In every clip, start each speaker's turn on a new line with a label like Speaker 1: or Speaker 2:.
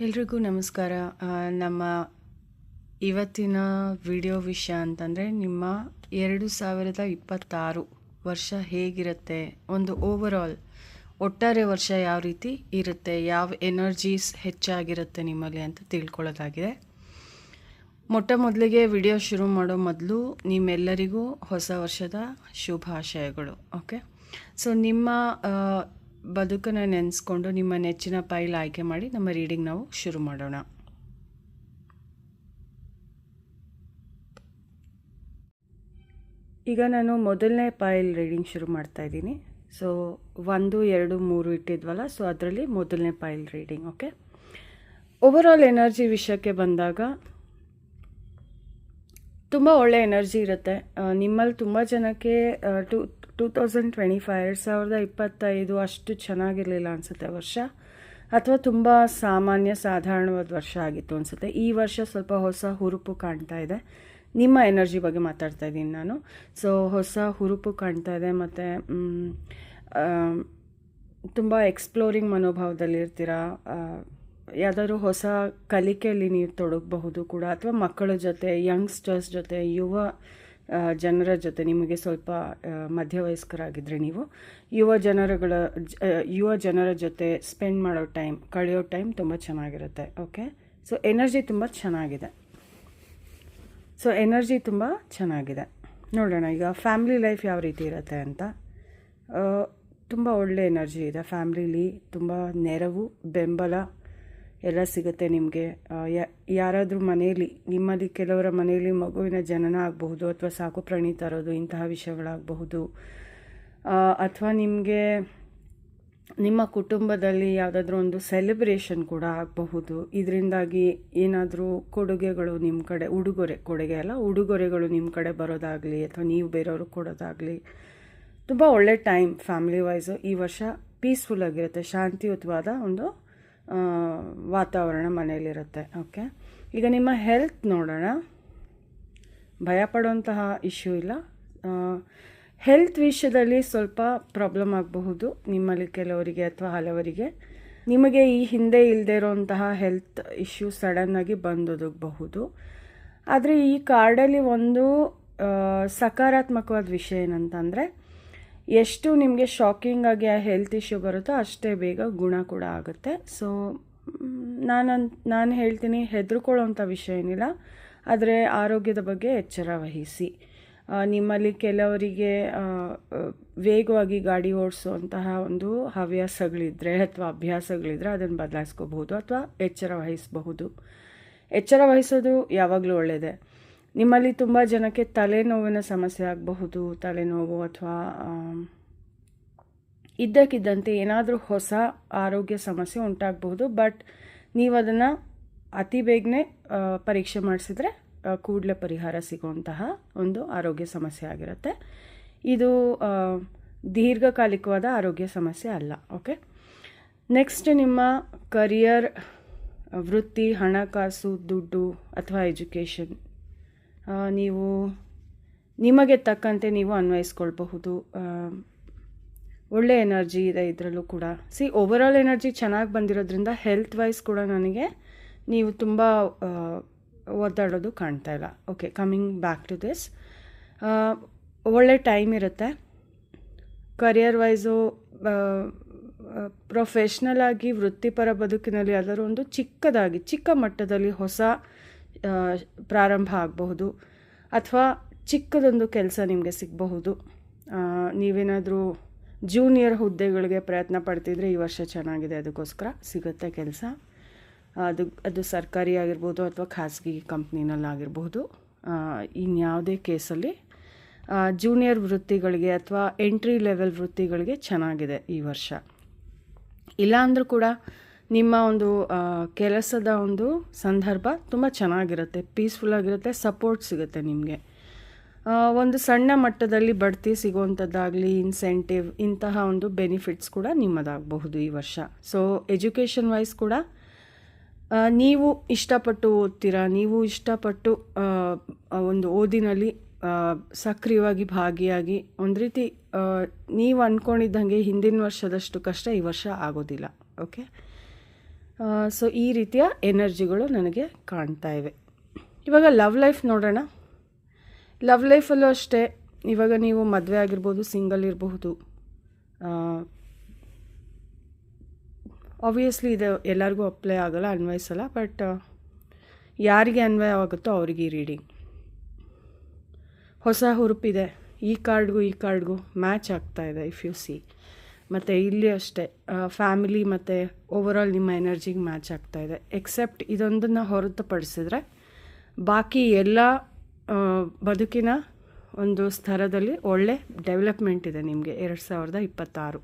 Speaker 1: ಎಲ್ರಿಗೂ ನಮಸ್ಕಾರ. ನಮ್ಮ ಇವತ್ತಿನ ವಿಡಿಯೋ ವಿಷಯ ಅಂತಂದರೆ ನಿಮ್ಮ ಎರಡು ಸಾವಿರದ ಇಪ್ಪತ್ತಾರು ವರ್ಷ ಹೇಗಿರುತ್ತೆ? ಒಂದು ಓವರಾಲ್ ಒಟ್ಟಾರೆ ವರ್ಷ ಯಾವ ರೀತಿ ಇರುತ್ತೆ? ಯಾವ ಎನರ್ಜೀಸ್ ಹೆಚ್ಚಾಗಿರುತ್ತೆ ನಿಮ್ಮಲ್ಲಿ ಅಂತ ತಿಳ್ಕೊಳ್ಳೋದಾಗಿದೆ. ಮೊಟ್ಟ ಮೊದಲಿಗೆ ವಿಡಿಯೋ ಶುರು ಮಾಡೋ ಮೊದಲು ನಿಮ್ಮೆಲ್ಲರಿಗೂ ಹೊಸ ವರ್ಷದ ಶುಭಾಶಯಗಳು ಓಕೆ ಸೊ ನಿಮ್ಮ ಬದುಕನ್ನು ನೆನೆಸ್ಕೊಂಡು ನಿಮ್ಮ ನೆಚ್ಚಿನ ಪೈಲ್ ಆಯ್ಕೆ ಮಾಡಿ ನಮ್ಮ ರೀಡಿಂಗ್ ನಾವು ಶುರು ಮಾಡೋಣ. ಈಗ ನಾನು ಮೊದಲನೇ ಪೈಲ್ ರೀಡಿಂಗ್ ಶುರು ಮಾಡ್ತಾ ಇದ್ದೀನಿ. ಸೊ ಒಂದು, ಎರಡು, ಮೂರು ಇಟ್ಟಿದ್ವಲ್ಲ ಸೊ ಅದರಲ್ಲಿ ಮೊದಲನೇ pile reading okay overall energy ವಿಷಯಕ್ಕೆ ಬಂದಾಗ ತುಂಬ ಒಳ್ಳೆ ಎನರ್ಜಿ ಇರುತ್ತೆ. ನಿಮ್ಮಲ್ಲಿ ತುಂಬ ಜನಕ್ಕೆ two two thousand twenty five ಎರಡು ಸಾವಿರದ ಇಪ್ಪತ್ತೈದು ಅಷ್ಟು ಚೆನ್ನಾಗಿರಲಿಲ್ಲ ಅನಿಸುತ್ತೆ ವರ್ಷ. ಅಥವಾ ತುಂಬ ಸಾಮಾನ್ಯ, ಸಾಧಾರಣವಾದ ವರ್ಷ ಆಗಿತ್ತು ಅನಿಸುತ್ತೆ. ಈ ವರ್ಷ ಸ್ವಲ್ಪ ಹೊಸ ಹುರುಪು ಕಾಣ್ತಾ ಇದೆ. ನಿಮ್ಮ ಎನರ್ಜಿ ಬಗ್ಗೆ ಮಾತಾಡ್ತಾ ಇದ್ದೀನಿ ನಾನು. ಸೊ ಹೊಸ ಹುರುಪು ಕಾಣ್ತಾ ಇದೆ ಮತ್ತು ತುಂಬ ಎಕ್ಸ್ಪ್ಲೋರಿಂಗ್ ಮನೋಭಾವದಲ್ಲಿರ್ತೀರ ಯಾವುದಾದ್ರೂ ಹೊಸ ಕಲಿಕೆಯಲ್ಲಿ ನೀವು ತೊಡಗಬಹುದು ಕೂಡ, ಅಥವಾ ಮಕ್ಕಳ ಜೊತೆ ಯಂಗ್ಸ್ಟರ್ಸ್ ಜೊತೆ, ಯುವ ಜನರ ಜೊತೆ ನಿಮಗೆ ಸ್ವಲ್ಪ ಮಧ್ಯವಯಸ್ಕರಾಗಿದ್ದರೆ ನೀವು. ಯುವ ಜನರುಗಳ ಯುವ ಜನರ ಜೊತೆ ಸ್ಪೆಂಡ್ ಮಾಡೋ ಟೈಮ್ ಕಳೆಯೋ ಟೈಮ್ ತುಂಬ ಚೆನ್ನಾಗಿರುತ್ತೆ ಓಕೆ ಸೊ ಎನರ್ಜಿ ತುಂಬ ಚೆನ್ನಾಗಿದೆ. ಸೊ ಎನರ್ಜಿ ತುಂಬ ಚೆನ್ನಾಗಿದೆ. ನೋಡೋಣ, ಈಗ ಫ್ಯಾಮ್ಲಿ ಲೈಫ್ ಯಾವ ರೀತಿ ಇರುತ್ತೆ ಅಂತ. ತುಂಬ ಒಳ್ಳೆ ಎನರ್ಜಿ ಇದೆ. ಫ್ಯಾಮ್ಲಿಲಿ ತುಂಬ ನೆರವು, ಬೆಂಬಲ ಎಲ್ಲ ಸಿಗುತ್ತೆ ನಿಮಗೆ. ಯಾರಾದರೂ ಮನೆಯಲ್ಲಿ, ನಿಮ್ಮಲ್ಲಿ ಕೆಲವರ ಮನೆಯಲ್ಲಿ ಮಗುವಿನ ಜನನ ಆಗಬಹುದು ಅಥವಾ ಸಾಕು ಪ್ರಾಣಿ ತರೋದು, ಇಂತಹ ವಿಷಯಗಳಾಗಬಹುದು. ಅಥವಾ ನಿಮಗೆ, ನಿಮ್ಮ ಕುಟುಂಬದಲ್ಲಿ ಯಾವುದಾದ್ರೂ ಒಂದು ಸೆಲೆಬ್ರೇಷನ್ ಕೂಡ ಆಗಬಹುದು. ಇದರಿಂದಾಗಿ ಏನಾದರೂ ಕೊಡುಗೆಗಳು ನಿಮ್ಮ ಕಡೆ, ಉಡುಗೊರೆ, ಕೊಡುಗೆ ಅಲ್ಲ, ಉಡುಗೊರೆಗಳು ನಿಮ್ಮ ಕಡೆ ಬರೋದಾಗಲಿ ಅಥವಾ ನೀವು ಬೇರೆಯವ್ರಿಗೆ ಕೊಡೋದಾಗಲಿ, ತುಂಬ ಒಳ್ಳೆ ಟೈಮ್ ಫ್ಯಾಮಿಲಿ ವೈಸು ಈ ವರ್ಷ ಪೀಸ್ಫುಲ್ ಆಗಿರುತ್ತೆ, ಶಾಂತಿಯುತವಾದ ಒಂದು ವಾತಾವರಣ ಮನೆಯಲ್ಲಿರುತ್ತೆ. ಓಕೆ? ಈಗ ನಿಮ್ಮ ಹೆಲ್ತ್ ನೋಡೋಣ. ಭಯಪಡುವಂತಹ ಇಶ್ಯೂ ಇಲ್ಲ. ಹೆಲ್ತ್ ವಿಷಯದಲ್ಲಿ ಸ್ವಲ್ಪ ಪ್ರಾಬ್ಲಮ್ ಆಗಬಹುದು ನಿಮ್ಮಲ್ಲಿ ಕೆಲವರಿಗೆ ಅಥವಾ ಹಲವರಿಗೆ. ನಿಮಗೆ ಈ ಹಿಂದೆ ಇಲ್ಲದೆ ಇರೋಂತಹ ಹೆಲ್ತ್ ಇಶ್ಯೂ ಸಡನ್ನಾಗಿ ಬಂದೊದಗಬಹುದು. ಆದರೆ ಈ ಕಾರ್ಡಲ್ಲಿ ಒಂದು ಸಕಾರಾತ್ಮಕವಾದ ವಿಷಯ ಏನಂತಂದರೆ ಎಷ್ಟು ನಿಮಗೆ ಶಾಕಿಂಗ್ ಆಗಿ ಆ ಹೆಲ್ತ್ ಇಶ್ಯೂ ಬರುತ್ತೋ ಅಷ್ಟೇ ಬೇಗ ಗುಣ ಕೂಡ ಆಗುತ್ತೆ. ಸೊ ನಾನು ನಾನು ಹೇಳ್ತೀನಿ ಹೆದರ್ಕೊಳ್ಳೋಂಥ ವಿಷಯ ಏನಿಲ್ಲ. ಆದರೆ ಆರೋಗ್ಯದ ಬಗ್ಗೆ ಎಚ್ಚರ ವಹಿಸಿ. ನಿಮ್ಮಲ್ಲಿ ಕೆಲವರಿಗೆ ವೇಗವಾಗಿ ಗಾಡಿ ಓಡಿಸುವಂತಹ ಒಂದು ಹವ್ಯಾಸಗಳಿದ್ದರೆ ಅಥವಾ ಅಭ್ಯಾಸಗಳಿದ್ದರೆ ಅದನ್ನು ಬದಲಾಯಿಸ್ಕೋಬಹುದು ಅಥವಾ ಎಚ್ಚರ ವಹಿಸಬಹುದು. ಎಚ್ಚರ ವಹಿಸೋದು ಯಾವಾಗಲೂ ಒಳ್ಳೆಯದೇ ನಿಮ್ಮಲ್ಲಿ ತುಂಬ ಜನಕ್ಕೆ ತಲೆನೋವಿನ ಸಮಸ್ಯೆ ಆಗಬಹುದು, ತಲೆನೋವು ಅಥವಾ ಇದ್ದಕ್ಕಿದ್ದಂತೆ ಏನಾದರೂ ಹೊಸ ಆರೋಗ್ಯ ಸಮಸ್ಯೆ ಉಂಟಾಗಬಹುದು, ಬಟ್ ನೀವು ಅದನ್ನು ಅತಿ ಬೇಗನೆ ಪರೀಕ್ಷೆ ಮಾಡಿಸಿದ್ರೆ ಕೂಡಲೇ ಪರಿಹಾರ ಸಿಗುವಂತಹ ಒಂದು ಆರೋಗ್ಯ ಸಮಸ್ಯೆ ಆಗಿರುತ್ತೆ. ಇದು ದೀರ್ಘಕಾಲಿಕವಾದ ಆರೋಗ್ಯ ಸಮಸ್ಯೆ ಅಲ್ಲ, ಓಕೆ? ನೆಕ್ಸ್ಟ್ ನಿಮ್ಮ ಕರಿಯರ್ ವೃತ್ತಿ, ಹಣಕಾಸು, ದುಡ್ಡು ಅಥವಾ ಎಜುಕೇಷನ್. ನೀವು ನಿಮಗೆ ತಕ್ಕಂತೆ ನೀವು ಅನ್ವಯಿಸ್ಕೊಳ್ಬಹುದು. ಒಳ್ಳೆ ಎನರ್ಜಿ ಇದೆ ಇದರಲ್ಲೂ ಕೂಡ. ಸಿ ಓವರಾಲ್ ಎನರ್ಜಿ ಚೆನ್ನಾಗಿ ಬಂದಿರೋದ್ರಿಂದ ಹೆಲ್ತ್ ವೈಸ್ ಕೂಡ ನನಗೆ ನೀವು ತುಂಬ ಒದ್ದಾಡೋದು ಕಾಣ್ತಾ ಇಲ್ಲ. Okay coming back to this ಒಳ್ಳೆ ಟೈಮ್ ಇರುತ್ತೆ. ಕರಿಯರ್ ವೈಸು ಪ್ರೊಫೆಷ್ನಲ್ ಆಗಿ ವೃತ್ತಿಪರ ಬದುಕಿನಲ್ಲಿ ಒಂದು ಚಿಕ್ಕದಾಗಿ, ಚಿಕ್ಕ ಮಟ್ಟದಲ್ಲಿ ಹೊಸ ಪ್ರಾರಂಭ ಆಗಬಹುದು ಅಥವಾ ಚಿಕ್ಕದೊಂದು ಕೆಲಸ ನಿಮಗೆ ಸಿಗಬಹುದು. ನೀವೇನಾದರೂ ಜೂನಿಯರ್ ಹುದ್ದೆಗಳಿಗೆ ಪ್ರಯತ್ನ ಪಡ್ತಿದ್ರೆ ಈ ವರ್ಷ ಚೆನ್ನಾಗಿದೆ, ಅದಕ್ಕೋಸ್ಕರ ಸಿಗುತ್ತೆ ಕೆಲಸ. ಅದು ಅದು ಸರ್ಕಾರಿ ಆಗಿರ್ಬೋದು ಅಥವಾ ಖಾಸಗಿ ಕಂಪ್ನಿನಲ್ಲಾಗಿರ್ಬೋದು ಇನ್ಯಾವುದೇ ಕೇಸಲ್ಲಿ ಜೂನಿಯರ್ ವೃತ್ತಿಗಳಿಗೆ ಅಥವಾ ಎಂಟ್ರಿ ಲೆವೆಲ್ ವೃತ್ತಿಗಳಿಗೆ ಚೆನ್ನಾಗಿದೆ ಈ ವರ್ಷ. ಇಲ್ಲಾಂದರೂ ಕೂಡ ನಿಮ್ಮ ಒಂದು ಕೆಲಸದ ಒಂದು ಸಂದರ್ಭ ತುಂಬ ಚೆನ್ನಾಗಿರುತ್ತೆ ಪೀಸ್ಫುಲ್ಲಾಗಿರುತ್ತೆ ಸಪೋರ್ಟ್ ಸಿಗುತ್ತೆ ನಿಮಗೆ. ಒಂದು ಸಣ್ಣ ಮಟ್ಟದಲ್ಲಿ ಬಡ್ತಿ ಸಿಗುವಂಥದ್ದಾಗಲಿ ಇನ್ಸೆಂಟಿವ್ ಇಂತಹ ಒಂದು ಬೆನಿಫಿಟ್ಸ್ ಕೂಡ ನಿಮ್ಮದಾಗಬಹುದು ಈ ವರ್ಷ. ಸೊ ಎಜುಕೇಷನ್ ವೈಸ್ ಕೂಡ ನೀವು ಇಷ್ಟಪಟ್ಟು ಓದ್ತೀರಾ, ನೀವು ಇಷ್ಟಪಟ್ಟು ಒಂದು ಓದಿನಲ್ಲಿ ಸಕ್ರಿಯವಾಗಿ ಭಾಗಿಯಾಗಿ, ಒಂದು ರೀತಿ ನೀವು ಅಂದ್ಕೊಂಡಿದ್ದಂಗೆ ಹಿಂದಿನ ವರ್ಷದಷ್ಟು ಕಷ್ಟ ಈ ವರ್ಷ ಆಗೋದಿಲ್ಲ ಓಕೆ ಸೊ ಈ ರೀತಿಯ ಎನರ್ಜಿಗಳು ನನಗೆ ಕಾಣ್ತಾ ಇವೆ. ಇವಾಗ ಲವ್ ಲೈಫ್ ನೋಡೋಣ. ಲವ್ ಲೈಫಲ್ಲೂ ಅಷ್ಟೇ, ಇವಾಗ ನೀವು ಮದುವೆ ಆಗಿರ್ಬೋದು, ಸಿಂಗಲ್ ಇರಬಹುದು ಆಬ್ವಿಯಸ್ಲಿ ಇದು ಎಲ್ಲರಿಗೂ ಅಪ್ಲೈ ಆಗೋಲ್ಲ ಅನ್ವಯಿಸಲ್ಲ ಬಟ್ ಯಾರಿಗೆ ಅನ್ವಯ ಆಗುತ್ತೋ ಅವ್ರಿಗೆ ರೀಡಿಂಗ್ ಹೊಸ ಹುರುಪಿದೆ, ಈ ಕಾರ್ಡ್ಗೂ ಈ ಕಾರ್ಡ್ಗೂ ಮ್ಯಾಚ್ ಆಗ್ತಾ ಇದೆ ಇಫ್ ಯು ಸಿ ಮತ್ತು ಇಲ್ಲಿ ಅಷ್ಟೇ ಫ್ಯಾಮಿಲಿ ಮತ್ತು ಓವರಾಲ್ ನಿಮ್ಮ ಎನರ್ಜಿಗೆ ಮ್ಯಾಚ್ ಆಗ್ತಾ ಇದೆ. ಎಕ್ಸೆಪ್ಟ್ ಇದೊಂದನ್ನು ಹೊರತುಪಡಿಸಿದ್ರೆ, ಬಾಕಿ ಎಲ್ಲ ಬದುಕಿನ ಒಂದು ಸ್ತರದಲ್ಲಿ ಒಳ್ಳೆ ಡೆವಲಪ್ಮೆಂಟ್ ಇದೆ ನಿಮಗೆ ಎರಡು ಸಾವಿರದ ಇಪ್ಪತ್ತಾರು.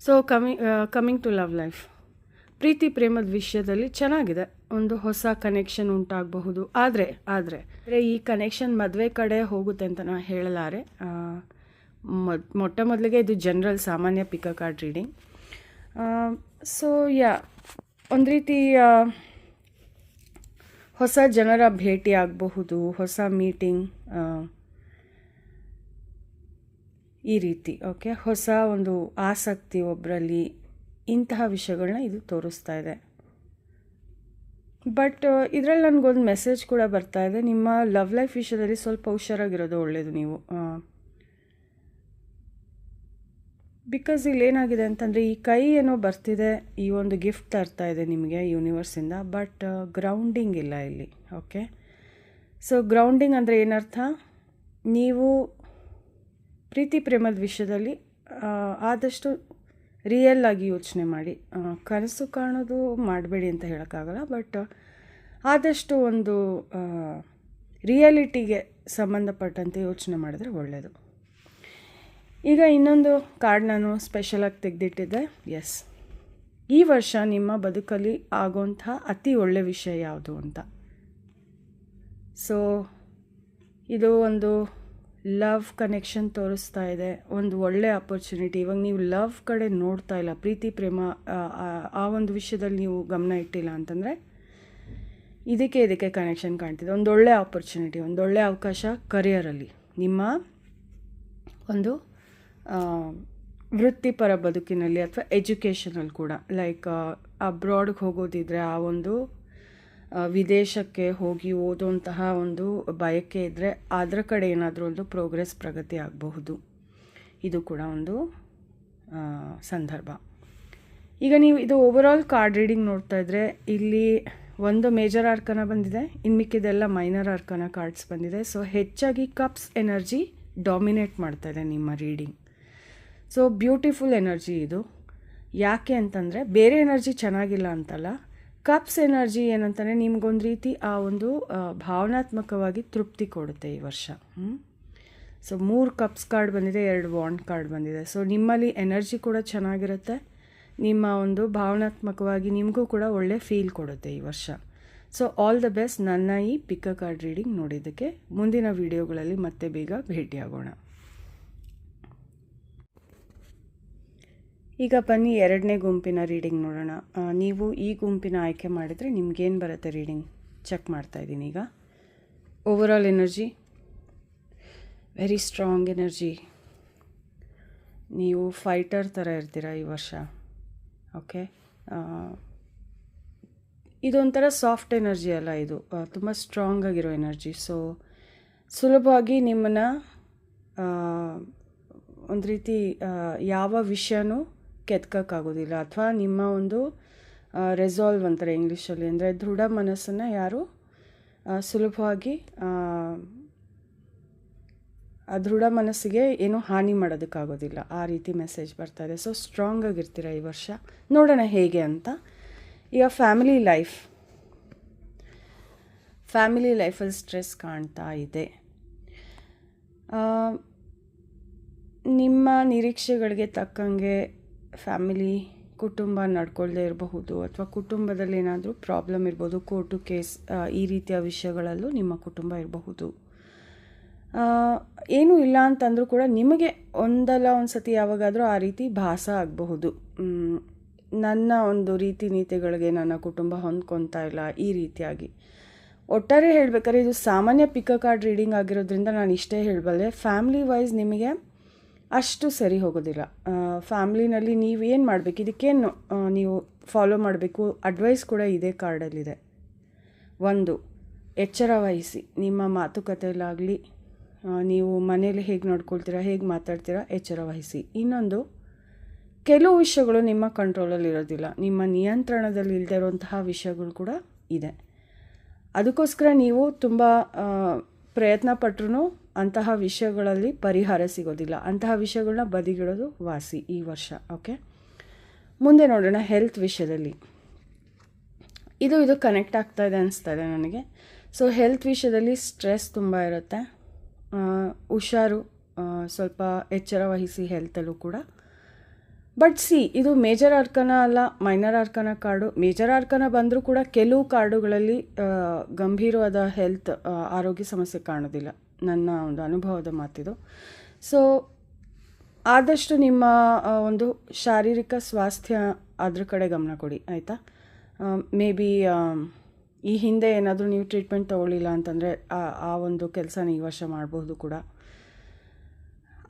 Speaker 1: ಸೊ ಕಮಿ ಕಮಿಂಗ್ ಟು ಲವ್ ಲೈಫ್ ಪ್ರೀತಿ ಪ್ರೇಮದ ವಿಷಯದಲ್ಲಿ ಚೆನ್ನಾಗಿದೆ. ಒಂದು ಹೊಸ ಕನೆಕ್ಷನ್ ಉಂಟಾಗಬಹುದು. ಆದರೆ ಆದರೆ, ಈ ಕನೆಕ್ಷನ್ ಮದುವೆ ಕಡೆ ಹೋಗುತ್ತೆ ಅಂತ ನಾನು ಹೇಳಲಾರೆ. ಮೊಟ್ಟ ಮೊದಲಿಗೆ ಇದು ಜನರಲ್ ಸಾಮಾನ್ಯ pick card reading so yeah ಒಂದು ರೀತಿ ಹೊಸ ಜನರ ಭೇಟಿ ಆಗಬಹುದು, ಹೊಸ ಮೀಟಿಂಗ್ ಈ ರೀತಿ ಓಕೆ ಹೊಸ ಒಂದು ಆಸಕ್ತಿ ಒಬ್ಬರಲ್ಲಿ ಇಂತಹ ವಿಷಯಗಳನ್ನ ಇದು ತೋರಿಸ್ತಾ ಇದೆ. ಬಟ್ ಇದರಲ್ಲಿ ನನಗೊಂದು ಮೆಸೇಜ್ ಕೂಡ ಬರ್ತಾ ಇದೆ. ನಿಮ್ಮ ಲವ್ ಲೈಫ್ ವಿಷಯದಲ್ಲಿ ಸ್ವಲ್ಪ ಹುಷಾರಾಗಿರೋದು ಒಳ್ಳೆಯದು ನೀವು. ಬಿಕಾಸ್ ಇಲ್ಲಿ ಏನಾಗಿದೆ ಅಂತಂದರೆ, ಈ ಕೈ ಏನೋ ಬರ್ತಿದೆ, ಈ ಒಂದು ಗಿಫ್ಟ್ ತರ್ತಾ ಇದೆ ನಿಮಗೆ ಯೂನಿವರ್ಸಿಂದ ಬಟ್ ಗ್ರೌಂಡಿಂಗ್ ಇಲ್ಲ ಇಲ್ಲಿ ಓಕೆ ಸೊ ಗ್ರೌಂಡಿಂಗ್ ಅಂದರೆ ಏನರ್ಥ? ನೀವು ಪ್ರೀತಿ ಪ್ರೇಮದ ವಿಷಯದಲ್ಲಿ ಆದಷ್ಟು ರಿಯಲ್ ಆಗಿ ಯೋಚನೆ ಮಾಡಿ. ಕನಸು ಕಾಣೋದು ಮಾಡಬೇಡಿ ಅಂತ ಹೇಳೋಕ್ಕಾಗಲ್ಲ ಬಟ್ ಆದಷ್ಟು ಒಂದು ರಿಯಾಲಿಟಿಗೆ ಸಂಬಂಧಪಟ್ಟಂತೆ ಯೋಚನೆ ಮಾಡಿದ್ರೆ ಒಳ್ಳೆಯದು ಈಗ ಇನ್ನೊಂದು ಕಾರ್ಡ್ ನಾನು ಸ್ಪೆಷಲಾಗಿ ತೆಗೆದಿಟ್ಟಿದ್ದೆ. ಎಸ್ ಈ ವರ್ಷ ನಿಮ್ಮ ಬದುಕಲ್ಲಿ ಆಗೋಂಥ ಅತಿ ಒಳ್ಳೆ ವಿಷಯ ಯಾವುದು ಅಂತ? ಸೊ ಇದು ಒಂದು ಲವ್ ಕನೆಕ್ಷನ್ ತೋರಿಸ್ತಾ ಇದೆ. ಒಂದು ಒಳ್ಳೆ ಅಪರ್ಚುನಿಟಿ ಇವಾಗ ನೀವು ಲವ್ ಕಡೆ ನೋಡ್ತಾ ಇಲ್ಲ. ಪ್ರೀತಿ ಪ್ರೇಮ ಆ, ಒಂದು ವಿಷಯದಲ್ಲಿ ನೀವು ಗಮನ ಇಟ್ಟಿಲ್ಲ ಅಂತಂದರೆ ಇದಕ್ಕೆ ಇದಕ್ಕೆ ಕನೆಕ್ಷನ್ ಕಾಣ್ತಿದೆ. ಒಂದೊಳ್ಳೆ ಆಪರ್ಚುನಿಟಿ ಒಂದು ಒಳ್ಳೆ ಅವಕಾಶ ಕರಿಯರಲ್ಲಿ ನಿಮ್ಮ ಒಂದು ವೃತ್ತಿಪರ ಬದುಕಿನಲ್ಲಿ ಅಥವಾ ಎಜುಕೇಷನಲ್ಲಿ ಕೂಡ. ಲೈಕ್ ಅಬ್ರಾಡ್ಗೆ ಹೋಗೋದಿದ್ರೆ ಆ ಒಂದು ವಿದೇಶಕ್ಕೆ ಹೋಗಿ ಓದುವಂತಹ ಒಂದು ಬಯಕೆ ಇದ್ದರೆ ಅದರ ಕಡೆ ಏನಾದರೂ ಒಂದು ಪ್ರೋಗ್ರೆಸ್ ಪ್ರಗತಿ ಆಗಬಹುದು. ಇದು ಕೂಡ ಒಂದು ಸಂದರ್ಭ. ಈಗ ನೀವು ಇದು ಓವರಾಲ್ ಕಾರ್ಡ್ ರೀಡಿಂಗ್ ನೋಡ್ತಾ ಇದ್ರೆ ಇಲ್ಲಿ ಒಂದು ಮೇಜರ್ ಆರ್ಕನ ಬಂದಿದೆ ಇನ್ನು ಮಿಕ್ಕಿದೆಲ್ಲ ಮೈನರ್ ಆರ್ಕನ ಕಾರ್ಡ್ಸ್ ಬಂದಿದೆ. ಸೊ ಹೆಚ್ಚಾಗಿ ಕಪ್ಸ್ ಎನರ್ಜಿ ಡಾಮಿನೇಟ್ ಮಾಡ್ತಾ ಇದೆ ನಿಮ್ಮ ರೀಡಿಂಗ್ ಸೊ ಬ್ಯೂಟಿಫುಲ್ ಎನರ್ಜಿ ಇದು. ಯಾಕೆ ಅಂತಂದರೆ, ಬೇರೆ ಎನರ್ಜಿ ಚೆನ್ನಾಗಿಲ್ಲ ಅಂತಲ್ಲ. ಕಪ್ಸ್ ಎನರ್ಜಿ ಏನಂತಾನೆ ನಿಮ್ಗೊಂದು ರೀತಿ ಆ ಒಂದು ಭಾವನಾತ್ಮಕವಾಗಿ ತೃಪ್ತಿ ಕೊಡುತ್ತೆ ಈ ವರ್ಷ. ಸೊ ಮೂರು ಕಪ್ಸ್ ಕಾರ್ಡ್ ಬಂದಿದೆ, ಎರಡು ವಾಂಡ್ ಕಾರ್ಡ್ ಬಂದಿದೆ. ಸೊ ನಿಮ್ಮಲ್ಲಿ ಎನರ್ಜಿ ಕೂಡ ಚೆನ್ನಾಗಿರುತ್ತೆ. ನಿಮ್ಮ ಒಂದು ಭಾವನಾತ್ಮಕವಾಗಿ ನಿಮಗೂ ಕೂಡ ಒಳ್ಳೆ ಫೀಲ್ ಕೊಡುತ್ತೆ ಈ ವರ್ಷ. ಸೊ ಆಲ್ ದ ಬೆಸ್ಟ್ ನನ್ನ ಈ ಪಿಕ್ಕ ಕಾರ್ಡ್ ರೀಡಿಂಗ್ ನೋಡಿದ್ದಕ್ಕೆ ಮುಂದಿನ ವೀಡಿಯೋಗಳಲ್ಲಿ ಮತ್ತೆ ಬೇಗ ಭೇಟಿಯಾಗೋಣ. ಈಗ ಬನ್ನಿ ಎರಡನೇ ಗುಂಪಿನ ರೀಡಿಂಗ್ ನೋಡೋಣ. ನೀವು ಈ ಗುಂಪಿನ ಆಯ್ಕೆ ಮಾಡಿದರೆ ನಿಮ್ಗೇನು ಬರುತ್ತೆ ರೀಡಿಂಗ್ ಚೆಕ್ ಮಾಡ್ತಾ ಇದ್ದೀನಿ ಈಗ. Overall energy very strong energy ನೀವು ಫೈಟರ್ ಥರ ಇರ್ತೀರ ಈ ವರ್ಷ? ಓಕೆ ಇದೊಂಥರ ಸಾಫ್ಟ್ ಎನರ್ಜಿ ಅಲ್ಲ ಇದು. ತುಂಬ ಸ್ಟ್ರಾಂಗ್ ಆಗಿರೋ ಎನರ್ಜಿ ಸೊ ಸುಲಭವಾಗಿ ನಿಮ್ಮನ್ನು ಒಂದು ರೀತಿ ಯಾವ ವಿಷಯನೂ ಕೆತ್ಕೋಕ್ಕಾಗೋದಿಲ್ಲ. ಅಥವಾ ನಿಮ್ಮ ಒಂದು ರೆಸಾಲ್ವ್ ಅಂತಾರೆ ಇಂಗ್ಲೀಷಲ್ಲಿ. ಅಂದರೆ ದೃಢ ಮನಸ್ಸನ್ನು ಯಾರು ಸುಲಭವಾಗಿ ಆ, ದೃಢ ಮನಸ್ಸಿಗೆ ಏನೂ ಹಾನಿ ಮಾಡೋದಕ್ಕಾಗೋದಿಲ್ಲ. ಆ ರೀತಿ ಮೆಸೇಜ್ ಬರ್ತಾ ಇದೆ. ಸೊ ಸ್ಟ್ರಾಂಗ್ ಆಗಿರ್ತೀರ ಈ ವರ್ಷ? ನೋಡೋಣ ಹೇಗೆ ಅಂತ. ಈಗ ಫ್ಯಾಮಿಲಿ ಲೈಫ್ ಫ್ಯಾಮಿಲಿ ಲೈಫಲ್ಲಿ ಸ್ಟ್ರೆಸ್ ಕಾಣ್ತಾ ಇದೆ. ನಿಮ್ಮ ನಿರೀಕ್ಷೆಗಳಿಗೆ ತಕ್ಕಂಗೆ ಫ್ಯಾಮಿಲಿ ಕುಟುಂಬ ನಡ್ಕೊಳ್ಳದೆ ಇರಬಹುದು ಅಥವಾ ಕುಟುಂಬದಲ್ಲಿ ಏನಾದರೂ ಪ್ರಾಬ್ಲಮ್ ಇರ್ಬೋದು, ಕೋರ್ಟು ಕೇಸ್ ಈ ರೀತಿಯ ವಿಷಯಗಳಲ್ಲೂ ನಿಮ್ಮ ಕುಟುಂಬ ಇರಬಹುದು. ಏನೂ ಇಲ್ಲ ಅಂತಂದರೂ ಕೂಡ ನಿಮಗೆ ಒಂದಲ್ಲ ಒಂದು ಸತಿ ಯಾವಾಗಾದರೂ ಆ ರೀತಿ ಭಾಸ ಆಗಬಹುದು. ನನ್ನ ಒಂದು ರೀತಿ ನೀತಿಗಳಿಗೆ ನನ್ನ ಕುಟುಂಬ ಹೊಂದ್ಕೊತಾ ಇಲ್ಲ ಈ ರೀತಿಯಾಗಿ. ಒಟ್ಟಾರೆ ಹೇಳಬೇಕಾದ್ರೆ ಇದು ಸಾಮಾನ್ಯ ಪಿಕ ಕಾರ್ಡ್ ರೀಡಿಂಗ್ ಆಗಿರೋದ್ರಿಂದ ನಾನು ಇಷ್ಟೇ ಹೇಳಬಲ್ಲೆ, ಫ್ಯಾಮ್ಲಿ ವೈಸ್ ನಿಮಗೆ ಅಷ್ಟು ಸರಿ ಹೋಗೋದಿಲ್ಲ. ಫ್ಯಾಮ್ಲಿನಲ್ಲಿ ನೀವೇನು ಮಾಡಬೇಕು? ಇದಕ್ಕೇನು ನೀವು ಫಾಲೋ ಮಾಡಬೇಕು? ಅಡ್ವೈಸ್ ಕೂಡ ಇದೇ ಕಾರ್ಡಲ್ಲಿದೆ ಒಂದು ಎಚ್ಚರ ವಹಿಸಿ ನಿಮ್ಮ ಮಾತುಕತೆಯಲ್ಲಾಗಲಿ ನೀವು ಮನೇಲಿ ಹೇಗೆ ನೋಡ್ಕೊಳ್ತೀರಾ, ಹೇಗೆ ಮಾತಾಡ್ತೀರಾ ಎಚ್ಚರ ವಹಿಸಿ ಇನ್ನೊಂದು, ಕೆಲವು ವಿಷಯಗಳು ನಿಮ್ಮ ಕಂಟ್ರೋಲಲ್ಲಿ ಇರೋದಿಲ್ಲ. ನಿಮ್ಮ ನಿಯಂತ್ರಣದಲ್ಲಿ ಇಲ್ಲದೆ ಇರುವಂತಹ ವಿಷಯಗಳು ಕೂಡ ಇದೆ. ಅದಕ್ಕೋಸ್ಕರ ನೀವು ತುಂಬ ಪ್ರಯತ್ನ ಪಟ್ಟರೂ ಅಂತಹ ವಿಷಯಗಳಲ್ಲಿ ಪರಿಹಾರ ಸಿಗೋದಿಲ್ಲ. ಅಂತಹ ವಿಷಯಗಳನ್ನ ಬದಿಗಿಡೋದು ವಾಸಿ ಈ ವರ್ಷ ಓಕೆ ಮುಂದೆ ನೋಡೋಣ ಹೆಲ್ತ್ ವಿಷಯದಲ್ಲಿ. ಇದು ಇದು ಕನೆಕ್ಟ್ ಆಗ್ತಾ ಇದೆ ಅನಿಸ್ತಾ ಇದೆ ನನಗೆ. ಸೊ ಹೆಲ್ತ್ ವಿಷಯದಲ್ಲಿ ಸ್ಟ್ರೆಸ್ ತುಂಬ ಇರುತ್ತೆ. ಹುಷಾರು ಸ್ವಲ್ಪ ಎಚ್ಚರ ವಹಿಸಿ ಹೆಲ್ತಲ್ಲೂ ಕೂಡ. ಬಟ್ ಸಿ ಇದು ಮೇಜರ್ ಆರ್ಕನ ಅಲ್ಲ minor arcana card major arcana ಬಂದರೂ ಕೂಡ ಕೆಲವು ಕಾರ್ಡುಗಳಲ್ಲಿ ಗಂಭೀರವಾದ ಹೆಲ್ತ್ ಆರೋಗ್ಯ ಸಮಸ್ಯೆ ಕಾಣೋದಿಲ್ಲ. ನನ್ನ ಒಂದು ಅನುಭವದ ಮಾತಿದು. ಸೊ ಆದಷ್ಟು ನಿಮ್ಮ ಒಂದು ಶಾರೀರಿಕ ಸ್ವಾಸ್ಥ್ಯ ಅದ್ರ ಕಡೆ ಗಮನ ಕೊಡಿ, ಆಯಿತಾ? ಮೇ ಬಿ ಈ ಹಿಂದೆ ಏನಾದರೂ ನೀವು ಟ್ರೀಟ್ಮೆಂಟ್ ತೊಗೊಳ್ಳಿಲ್ಲ ಅಂತಂದರೆ, ಆ ಒಂದು ಕೆಲಸನ ಈ ವರ್ಷ ಮಾಡಬಹುದು ಕೂಡ.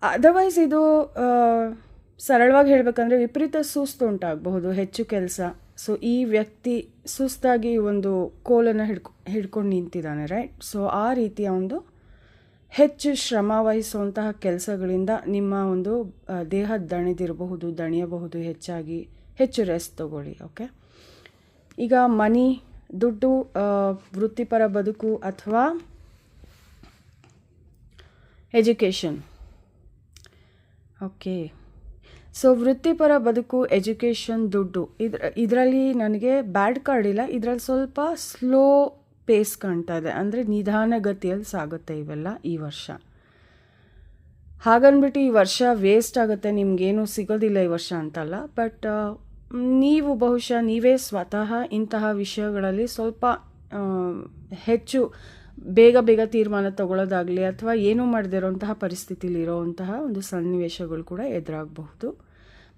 Speaker 1: ಅದರ್ವೈಸ್ ಇದು ಸರಳವಾಗಿ ಹೇಳಬೇಕಂದ್ರೆ ವಿಪರೀತ ಸುಸ್ತು ಉಂಟಾಗಬಹುದು, ಹೆಚ್ಚು ಕೆಲಸ. ಸೊ ಈ ವ್ಯಕ್ತಿ ಸುಸ್ತಾಗಿ ಒಂದು ಕೋಲನ್ನು ಹಿಡ್ಕೊ, ಹಿಡ್ಕೊಂಡು ನಿಂತಿದ್ದಾನೆ ರೈಟ್ ಸೊ ಆ ರೀತಿಯ ಒಂದು ಹೆಚ್ಚು ಶ್ರಮ ವಹಿಸುವಂತಹ ಕೆಲಸಗಳಿಂದ ನಿಮ್ಮ ಒಂದು ದೇಹ ದಣಿದಿರಬಹುದು, ದಣಿಯಬಹುದು ಹೆಚ್ಚಾಗಿ. ಹೆಚ್ಚು ರೆಸ್ಟ್ ತಗೊಳ್ಳಿ ಓಕೆ ಈಗ ಮನಿ, ದುಡ್ಡು ವೃತ್ತಿಪರ ಬದುಕು ಅಥವಾ ಎಜುಕೇಷನ್ ಓಕೆ ಸೊ ವೃತ್ತಿಪರ ಬದುಕು ಎಜುಕೇಷನ್ ದುಡ್ಡು ಇದ್ರ, ಇದರಲ್ಲಿ ನನಗೆ ಬ್ಯಾಡ್ ಕಾರ್ಡ್ ಇಲ್ಲ. ಇದರಲ್ಲಿ ಸ್ವಲ್ಪ ಸ್ಲೋ ಪೇಸ್ ಕಾಣ್ತಾ ಇದೆ ಅಂದರೆ ನಿಧಾನಗತಿಯಲ್ಲಿ ಸಾಗುತ್ತೆ ಇವೆಲ್ಲ ಈ ವರ್ಷ. ಹಾಗನ್ಬಿಟ್ಟು ಈ ವರ್ಷ ವೇಸ್ಟ್ ಆಗುತ್ತೆ, ನಿಮಗೇನು ಸಿಗೋದಿಲ್ಲ ಈ ವರ್ಷ ಅಂತಲ್ಲ. ಬಟ್ ನೀವು ಬಹುಶಃ ನೀವೇ ಸ್ವತಃ ಇಂತಹ ವಿಷಯಗಳಲ್ಲಿ ಸ್ವಲ್ಪ ಹೆಚ್ಚು ಬೇಗ ಬೇಗ ತೀರ್ಮಾನ ತಗೊಳ್ಳೋದಾಗಲಿ ಅಥವಾ ಏನೂ ಮಾಡದಿರೋಂತಹ ಪರಿಸ್ಥಿತಿಲಿ ಇರೋವಂತಹ ಒಂದು ಸನ್ನಿವೇಶಗಳು ಕೂಡ ಎದುರಾಗಬಹುದು.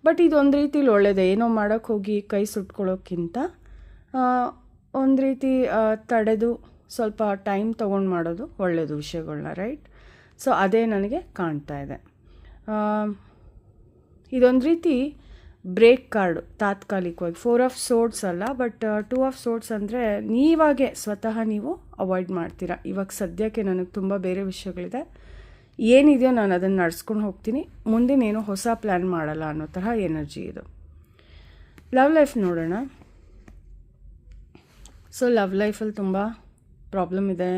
Speaker 1: ಬಟ್ ಇದೊಂದು ರೀತಿಲಿ ಒಳ್ಳೆಯದೇ ಏನೋ ಮಾಡೋಕ್ಕೆ ಹೋಗಿ ಕೈ ಸುಟ್ಕೊಳ್ಳೋಕ್ಕಿಂತ ಒಂದು ರೀತಿ ತಡೆದು ಸ್ವಲ್ಪ ಟೈಮ್ ತೊಗೊಂಡು ಮಾಡೋದು ಒಳ್ಳೆಯದು ವಿಷಯಗಳನ್ನ ರೈಟ್ ಸೊ ಅದೇ ನನಗೆ ಕಾಣ್ತಾ ಇದೆ. ಇದೊಂದು ರೀತಿ ಬ್ರೇಕ್ ಕಾರ್ಡು ತಾತ್ಕಾಲಿಕವಾಗಿ. ಫೋರ್ ಆಫ್ ಸೋಡ್ಸ್ ಅಲ್ಲ ಬಟ್ ಟೂ ಆಫ್ ಸೋಡ್ಸ್ ಅಂದರೆ ನೀವಾಗೆ ಸ್ವತಃ ನೀವು ಅವಾಯ್ಡ್ ಮಾಡ್ತೀರಾ. ಇವಾಗ ಸದ್ಯಕ್ಕೆ ನನಗೆ ತುಂಬ ಬೇರೆ ವಿಷಯಗಳಿದೆ. ಏನಿದೆಯೋ ನಾನು ಅದನ್ನು ನಡ್ಸ್ಕೊಂಡು ಹೋಗ್ತೀನಿ. ಮುಂದಿನ ಏನೋ ಹೊಸ ಪ್ಲ್ಯಾನ್ ಮಾಡಲ್ಲ ಅನ್ನೋ ತರಹ ಎನರ್ಜಿ ಇದು. ಲವ್ ಲೈಫ್ ನೋಡೋಣ. ಸೊ ಲವ್ ಲೈಫಲ್ಲಿ ತುಂಬ ಪ್ರಾಬ್ಲಮ್ ಇದೆ.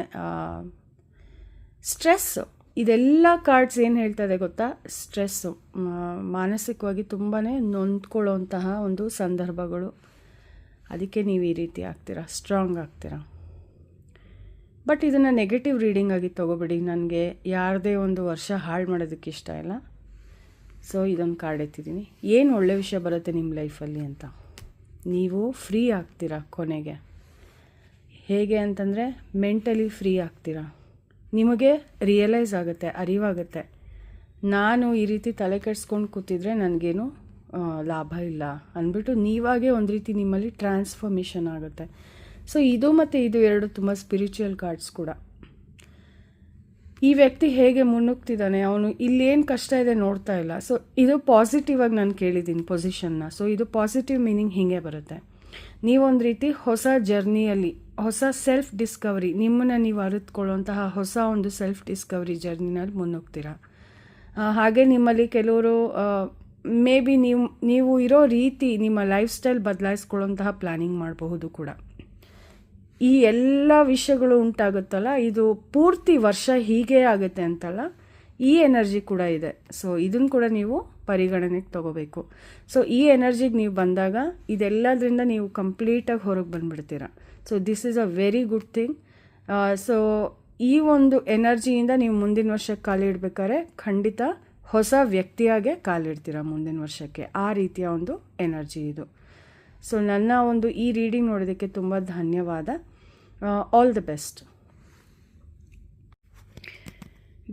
Speaker 1: ಸ್ಟ್ರೆಸ್ಸು ಇದೆಲ್ಲ ಕಾರ್ಡ್ಸ್ ಏನು ಹೇಳ್ತಾ ಗೊತ್ತಾ? ಸ್ಟ್ರೆಸ್ಸು ಮಾನಸಿಕವಾಗಿ ತುಂಬಾ ನೊಂದ್ಕೊಳ್ಳೋಂತಹ ಒಂದು ಸಂದರ್ಭಗಳು. ಅದಕ್ಕೆ ನೀವು ಈ ರೀತಿ ಆಗ್ತೀರಾ? ಸ್ಟ್ರಾಂಗ್ ಆಗ್ತೀರಾ? ಬಟ್ ಇದನ್ನು ನೆಗೆಟಿವ್ ರೀಡಿಂಗ್ ಆಗಿ ತೊಗೋಬೇಡಿ. ನನಗೆ ಯಾರದೇ ಒಂದು ವರ್ಷ ಹಾಳು ಮಾಡೋದಕ್ಕೆ ಇಷ್ಟ ಇಲ್ಲ. ಸೊ ಇದೊಂದು ಕಾರ್ಡ್ ಎತ್ತಿದ್ದೀನಿ ಏನು ಒಳ್ಳೆ ವಿಷಯ ಬರುತ್ತೆ ನಿಮ್ಮ ಲೈಫಲ್ಲಿ ಅಂತ? ನೀವು ಫ್ರೀ ಆಗ್ತೀರಾ ಕೊನೆಗೆ? ಹೇಗೆ ಅಂತಂದರೆ ಮೆಂಟಲಿ ಫ್ರೀ ಆಗ್ತೀರಾ? ನಿಮಗೆ ರಿಯಲೈಸ್ ಆಗುತ್ತೆ, ಅರಿವಾಗುತ್ತೆ. ನಾನು ಈ ರೀತಿ ತಲೆ ಕೆಡಿಸ್ಕೊಂಡು ಕೂತಿದ್ರೆ ನನಗೇನು ಲಾಭ ಇಲ್ಲ ಅಂದ್ಬಿಟ್ಟು ನೀವಾಗೇ ಒಂದು ರೀತಿ ನಿಮ್ಮಲ್ಲಿ ಟ್ರಾನ್ಸ್ಫಾರ್ಮೇಷನ್ ಆಗುತ್ತೆ. ಸೊ ಇದು ಮತ್ತು ಇದು ಎರಡು ತುಂಬ ಸ್ಪಿರಿಚುವಲ್ ಕಾರ್ಡ್ಸ್ ಕೂಡ. ಈ ವ್ಯಕ್ತಿ ಹೇಗೆ ಮುನ್ನುಗ್ತಿದ್ದಾನೆ, ಅವನು ಇಲ್ಲೇನು ಕಷ್ಟ ಇದೆ ನೋಡ್ತಾ ಇಲ್ಲ. ಸೊ ಇದು ಪಾಸಿಟಿವ್ ಆಗಿ ನಾನು ಕೇಳಿದ್ದೀನಿ ಪೊಸಿಷನ್ನ ಸೊ ಇದು ಪಾಸಿಟಿವ್ ಮೀನಿಂಗ್ ಹೀಗೆ ಬರುತ್ತೆ. ನೀವೊಂದು ರೀತಿ ಹೊಸ ಜರ್ನಿಯಲ್ಲಿ ಹೊಸ ಸೆಲ್ಫ್ ಡಿಸ್ಕವರಿ ನಿಮ್ಮನ್ನು ನೀವು ಅರಿತುಕೊಳ್ಳುವಂತಹ ಹೊಸ ಒಂದು ಸೆಲ್ಫ್ ಡಿಸ್ಕವರಿ ಜರ್ನಿನಲ್ಲಿ ಮುನ್ನುಗ್ತೀರಾ ಹಾಗೆ ನಿಮ್ಮಲ್ಲಿ ಕೆಲವರು ಮೇ ಬಿ ನೀವು ನೀವು ಇರೋ ರೀತಿ ನಿಮ್ಮ ಲೈಫ್ ಸ್ಟೈಲ್ ಬದಲಾಯಿಸ್ಕೊಳ್ಳುವಂತಹ ಪ್ಲಾನಿಂಗ್ ಮಾಡಬಹುದು ಕೂಡ. ಈ ಎಲ್ಲ ವಿಷಯಗಳು ಉಂಟಾಗುತ್ತಲ್ಲ, ಇದು ಪೂರ್ತಿ ವರ್ಷ ಹೀಗೆ ಆಗುತ್ತೆ ಅಂತಲ್ಲ, ಈ ಎನರ್ಜಿ ಕೂಡ ಇದೆ. ಸೊ ಇದನ್ನು ಕೂಡ ನೀವು ಪರಿಗಣನೆಗೆ ತಗೋಬೇಕು. ಸೊ ಈ ಎನರ್ಜಿಗೆ ನೀವು ಬಂದಾಗ, ಇದೆಲ್ಲದರಿಂದ ನೀವು ಕಂಪ್ಲೀಟಾಗಿ ಹೊರಗೆ ಬಂದುಬಿಡ್ತೀರ. So this is a very good thing so ಈ ಒಂದು ಎನರ್ಜಿಯಿಂದ ನೀವು ಮುಂದಿನ ವರ್ಷಕ್ಕೆ ಕಾಲಿಡ್ಬೇಕಾದ್ರೆ ಖಂಡಿತ ಹೊಸ ವ್ಯಕ್ತಿಯಾಗೆ ಕಾಲಿಡ್ತೀರ ಮುಂದಿನ ವರ್ಷಕ್ಕೆ. ಆ ರೀತಿಯ ಒಂದು ಎನರ್ಜಿ ಇದು. ಸೊ ನನ್ನ ಒಂದು ಈ ರೀಡಿಂಗ್ ನೋಡೋದಕ್ಕೆ ತುಂಬ ಧನ್ಯವಾದ. ಆಲ್ ದ ಬೆಸ್ಟ್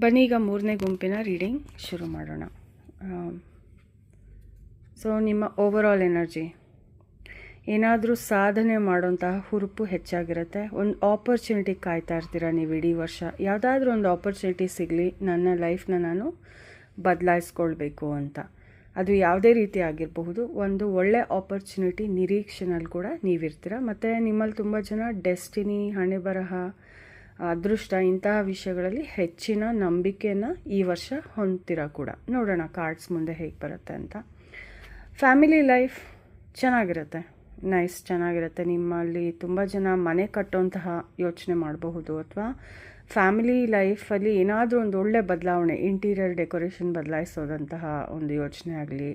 Speaker 1: ಬನ್ನಿ, ಈಗ ಮೂರನೇ ಗುಂಪಿನ ರೀಡಿಂಗ್ ಶುರು ಮಾಡೋಣ. ಸೊ ನಿಮ್ಮ ಓವರ್ ಆಲ್ ಎನರ್ಜಿ ಏನಾದರೂ ಸಾಧನೆ ಮಾಡೋಂತಹ ಹುರುಪು ಹೆಚ್ಚಾಗಿರುತ್ತೆ. ಒಂದು ಆಪರ್ಚುನಿಟಿ ಕಾಯ್ತಾ ಇರ್ತೀರ ನೀವು ಇಡೀ ವರ್ಷ? ಯಾವುದಾದ್ರೂ ಒಂದು ಆಪರ್ಚುನಿಟಿ ಸಿಗಲಿ, ನನ್ನ ಲೈಫ್ನ ನಾನು ಬದಲಾಯಿಸ್ಕೊಳ್ಬೇಕು ಅಂತ. ಅದು ಯಾವುದೇ ರೀತಿ ಆಗಿರಬಹುದು, ಒಂದು ಒಳ್ಳೆ ಆಪರ್ಚುನಿಟಿ ನಿರೀಕ್ಷೆನಲ್ಲಿ ಕೂಡ ನೀವಿರ್ತೀರ? ಮತ್ತು ನಿಮ್ಮಲ್ಲಿ ತುಂಬ ಜನ ಡೆಸ್ಟಿನಿ ಹಣೆ ಬರಹ ಅದೃಷ್ಟ ಇಂತಹ ವಿಷಯಗಳಲ್ಲಿ ಹೆಚ್ಚಿನ ನಂಬಿಕೆಯನ್ನು ಈ ವರ್ಷ ಹೊಂದ್ತೀರ ಕೂಡ? ನೋಡೋಣ ಕಾರ್ಡ್ಸ್ ಮುಂದೆ ಹೇಗೆ ಬರುತ್ತೆ ಅಂತ. ಫ್ಯಾಮಿಲಿ ಲೈಫ್ ಚೆನ್ನಾಗಿರುತ್ತೆ. ನೈಸ್ ಚೆನ್ನಾಗಿರುತ್ತೆ. ನಿಮ್ಮಲ್ಲಿ ತುಂಬ ಜನ ಮನೆ ಕಟ್ಟುವಂತಹ ಯೋಚನೆ ಮಾಡಬಹುದು ಅಥವಾ ಫ್ಯಾಮಿಲಿ ಲೈಫಲ್ಲಿ ಏನಾದರೂ ಒಂದು ಒಳ್ಳೆ ಬದಲಾವಣೆ ಇಂಟೀರಿಯರ್ ಡೆಕೋರೇಷನ್ ಬದಲಾಯಿಸೋದಂತಹ ಒಂದು ಯೋಚನೆ ಆಗಲಿ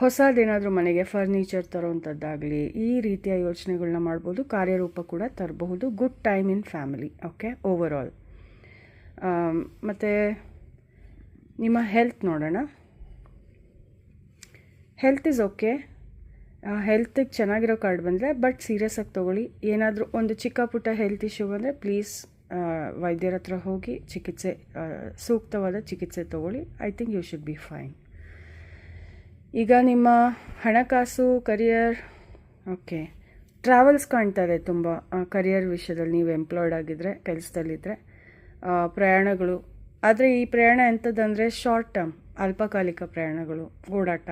Speaker 1: ಹೊಸದೇನಾದರೂ ಮನೆಗೆ ಫರ್ನಿಚರ್ ತರೋವಂಥದ್ದಾಗಲಿ ಈ ರೀತಿಯ ಯೋಚನೆಗಳನ್ನ ಮಾಡ್ಬೋದು. ಕಾರ್ಯರೂಪ ಕೂಡ ತರಬಹುದು. Good time in family okay overall ಮತ್ತು ನಿಮ್ಮ ಹೆಲ್ತ್ ನೋಡೋಣ. ಹೆಲ್ತ್ ಇಸ್ ಓಕೆ ಹೆಲ್ತಿಗೆ ಚೆನ್ನಾಗಿರೋ ಕಾರ್ಡ್ ಬಂದರೆ ಬಟ್ ಸೀರಿಯಸ್ ಆಗಿ ತೊಗೊಳ್ಳಿ. ಏನಾದರೂ ಒಂದು ಚಿಕ್ಕ ಪುಟ್ಟ ಹೆಲ್ತ್ ಇಶ್ಯೂ ಬಂದರೆ ಪ್ಲೀಸ್ ವೈದ್ಯರ ಹತ್ರ ಹೋಗಿ ಚಿಕಿತ್ಸೆ ಸೂಕ್ತವಾದ ಚಿಕಿತ್ಸೆ ತೊಗೊಳ್ಳಿ. I think you should be fine ಈಗ ನಿಮ್ಮ ಹಣಕಾಸು ಕರಿಯರ್ ಓಕೆ ಟ್ರಾವೆಲ್ಸ್ ಕಾಣ್ತಾರೆ ತುಂಬ. ಕರಿಯರ್ ವಿಷಯದಲ್ಲಿ ನೀವು ಎಂಪ್ಲಾಯ್ಡ್ ಆಗಿದ್ದರೆ ಕೆಲಸದಲ್ಲಿದ್ದರೆ ಪ್ರಯಾಣಗಳು. ಆದರೆ ಈ ಪ್ರಯಾಣ ಎಂಥದ್ದಂದರೆ ಶಾರ್ಟ್ ಟರ್ಮ್ ಅಲ್ಪಕಾಲಿಕ ಪ್ರಯಾಣಗಳು, ಓಡಾಟ.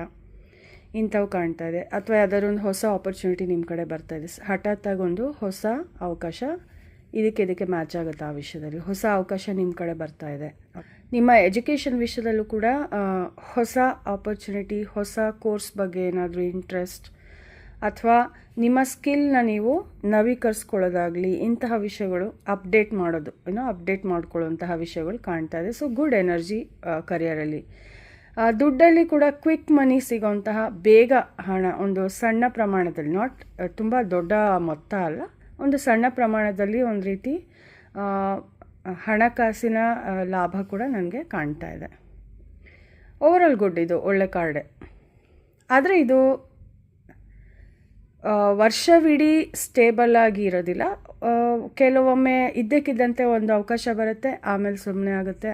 Speaker 1: ಇಂಥವು ಕಾಣ್ತಾ ಇದೆ. ಅಥವಾ ಯಾವ್ದಾದ್ರು ಒಂದು ಹೊಸ ಆಪರ್ಚುನಿಟಿ ನಿಮ್ಮ ಕಡೆ ಬರ್ತಾ ಇದೆ. ಹಠಾತ್ತಾಗಿ ಒಂದು ಹೊಸ ಅವಕಾಶ ಇದಕ್ಕೆ ಇದಕ್ಕೆ ಮ್ಯಾಚ್ ಆಗುತ್ತೆ ಆ ವಿಷಯದಲ್ಲಿ? ಹೊಸ ಅವಕಾಶ ನಿಮ್ಮ ಕಡೆ ಬರ್ತಾ ಇದೆ. ನಿಮ್ಮ ಎಜುಕೇಷನ್ ವಿಷಯದಲ್ಲೂ ಕೂಡ ಹೊಸ ಆಪರ್ಚುನಿಟಿ ಹೊಸ ಕೋರ್ಸ್ ಬಗ್ಗೆ ಏನಾದರೂ ಇಂಟ್ರೆಸ್ಟ್ ಅಥವಾ ನಿಮ್ಮ ಸ್ಕಿಲ್ನ ನೀವು ನವೀಕರಿಸ್ಕೊಳ್ಳೋದಾಗಲಿ ಇಂತಹ ವಿಷಯಗಳು ಅಪ್ಡೇಟ್ ಮಾಡೋದು ಏನೋ ಅಪ್ಡೇಟ್ ಮಾಡ್ಕೊಳ್ಳುವಂತಹ ವಿಷಯಗಳು ಕಾಣ್ತಾ ಇದೆ. ಸೊ ಗುಡ್ ಎನರ್ಜಿ ಕರಿಯರಲ್ಲಿ ದುಡ್ಡಲ್ಲಿ ಕೂಡ ಕ್ವಿಕ್ ಮನಿ ಸಿಗೋಂತಹ ಬೇಗ ಹಣ, ಒಂದು ಸಣ್ಣ ಪ್ರಮಾಣದಲ್ಲಿ ನಾಟ್ ತುಂಬ ದೊಡ್ಡ ಮೊತ್ತ ಅಲ್ಲ, ಒಂದು ಸಣ್ಣ ಪ್ರಮಾಣದಲ್ಲಿ ಒಂದು ರೀತಿ ಹಣಕಾಸಿನ ಲಾಭ ಕೂಡ ನನಗೆ ಕಾಣ್ತಾ ಇದೆ. ಓವರಾಲ್ ಗುಡ್ ಇದು, ಒಳ್ಳೆ ಕಾರ್ಡೆ. ಆದರೆ ಇದು ವರ್ಷವಿಡೀ ಸ್ಟೇಬಲ್ ಆಗಿ ಇರೋದಿಲ್ಲ ಕೆಲವೊಮ್ಮೆ ಇದ್ದಕ್ಕಿದ್ದಂತೆ ಒಂದು ಅವಕಾಶ ಬರುತ್ತೆ, ಆಮೇಲೆ ಸುಮ್ಮನೆ ಆಗುತ್ತೆ,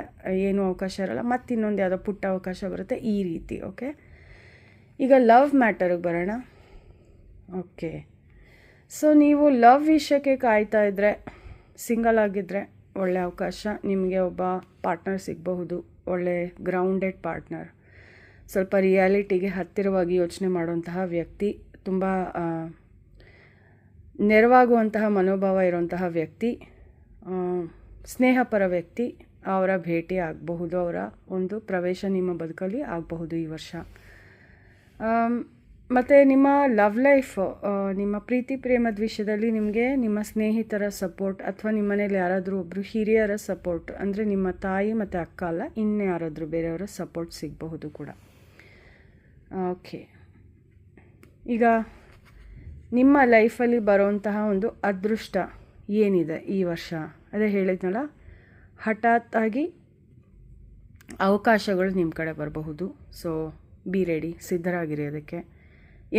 Speaker 1: ಏನೂ ಅವಕಾಶ ಇರಲ್ಲ. ಮತ್ತು ಇನ್ನೊಂದು ಯಾವುದೋ ಪುಟ್ಟ ಅವಕಾಶ ಬರುತ್ತೆ ಈ ರೀತಿ, ಓಕೆ? ಈಗ ಲವ್ ಮ್ಯಾಟರಿಗೆ ಬರೋಣ. ಓಕೆ. ಸೊ ನೀವು ಲವ್ ವಿಷಯಕ್ಕೆ ಕಾಯ್ತಾ ಇದ್ದರೆ ಸಿಂಗಲ್ ಆಗಿದ್ದರೆ ಒಳ್ಳೆ ಅವಕಾಶ, ನಿಮಗೆ ಒಬ್ಬ ಪಾರ್ಟ್ನರ್ ಸಿಗಬಹುದು, ಒಳ್ಳೆ ಗ್ರೌಂಡೆಡ್ ಪಾರ್ಟ್ನರ್. ಸ್ವಲ್ಪ ರಿಯಾಲಿಟಿಗೆ ಹತ್ತಿರವಾಗಿ ಯೋಚನೆ ಮಾಡುವಂತಹ ವ್ಯಕ್ತಿ, ತುಂಬ ನೆರವಾಗುವಂತಹ ಮನೋಭಾವ ಇರುವಂತಹ ವ್ಯಕ್ತಿ ಸ್ನೇಹಪರ ವ್ಯಕ್ತಿ ಅವರ ಭೇಟಿ ಆಗಬಹುದು, ಅವರ ಒಂದು ಪ್ರವೇಶ ನಿಮ್ಮ ಬದುಕಲ್ಲಿ ಆಗಬಹುದು ಈ ವರ್ಷ. ಮತ್ತು ನಿಮ್ಮ ಲವ್ ಲೈಫ್ ನಿಮ್ಮ ಪ್ರೀತಿ ಪ್ರೇಮದ ವಿಷಯದಲ್ಲಿ ನಿಮಗೆ ನಿಮ್ಮ ಸ್ನೇಹಿತರ ಸಪೋರ್ಟ್ ಅಥವಾ ನಿಮ್ಮ ಮನೇಲಿ ಯಾರಾದರೂ ಒಬ್ಬರು ಹಿರಿಯರ ಸಪೋರ್ಟ್ ಅಂದರೆ ನಿಮ್ಮ ತಾಯಿ ಮತ್ತು ಅಕ್ಕ ಅಲ್ಲ, ಇನ್ನು ಯಾರಾದರೂ ಬೇರೆಯವರ ಸಪೋರ್ಟ್ ಸಿಗಬಹುದು ಕೂಡ. ಓಕೆ. ಈಗ ನಿಮ್ಮ ಲೈಫಲ್ಲಿ ಬರೋಂತಹ ಒಂದು ಅದೃಷ್ಟ ಏನಿದೆ ಈ ವರ್ಷ? ಅದೇ ಹೇಳಿದ್ನಲ್ಲ, ಹಠಾತ್ತಾಗಿ ಅವಕಾಶಗಳು ನಿಮ್ಮ ಕಡೆ ಬರಬಹುದು. ಸೊ ಬಿ ರೆಡಿ ಸಿದ್ಧರಾಗಿರಿ ಅದಕ್ಕೆ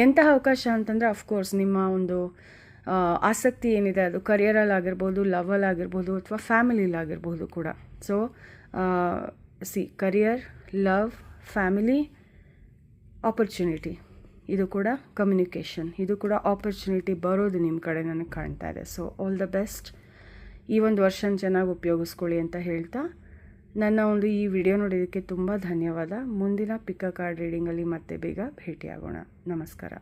Speaker 1: ಎಂತಹ ಅವಕಾಶ ಅಂತಂದರೆ ಅಫ್ಕೋರ್ಸ್ ನಿಮ್ಮ ಒಂದು ಆಸಕ್ತಿ ಏನಿದೆ, ಅದು ಕರಿಯರಲ್ಲಿ ಆಗಿರ್ಬೋದು ಲವಲ್ ಆಗಿರ್ಬೋದು, ಅಥವಾ ಫ್ಯಾಮಿಲಿಲಿ ಆಗಿರ್ಬೋದು ಕೂಡ. So see career love family opportunity ಇದು ಕೂಡ ಕಮ್ಯುನಿಕೇಷನ್ ಇದು ಕೂಡ ಆಪರ್ಚುನಿಟಿ ಬರೋದು ನಿಮ್ಮ ಕಡೆ ನನಗೆ ಕಾಣ್ತಾ ಇದೆ. ಸೊ ಆಲ್ ದ ಬೆಸ್ಟ್ ಈ ಒಂದು ವರ್ಷನ ಚೆನ್ನಾಗಿ ಉಪಯೋಗಿಸ್ಕೊಳ್ಳಿ ಅಂತ ಹೇಳ್ತಾ ನನ್ನ ಒಂದು ಈ ವಿಡಿಯೋ ನೋಡಿದ್ದಕ್ಕೆ ತುಂಬ ಧನ್ಯವಾದ. ಮುಂದಿನ ಪಿಕ್ಕ ಕಾರ್ಡ್ ರೀಡಿಂಗಲ್ಲಿ ಮತ್ತೆ ಬೇಗ ಭೇಟಿಯಾಗೋಣ. ನಮಸ್ಕಾರ.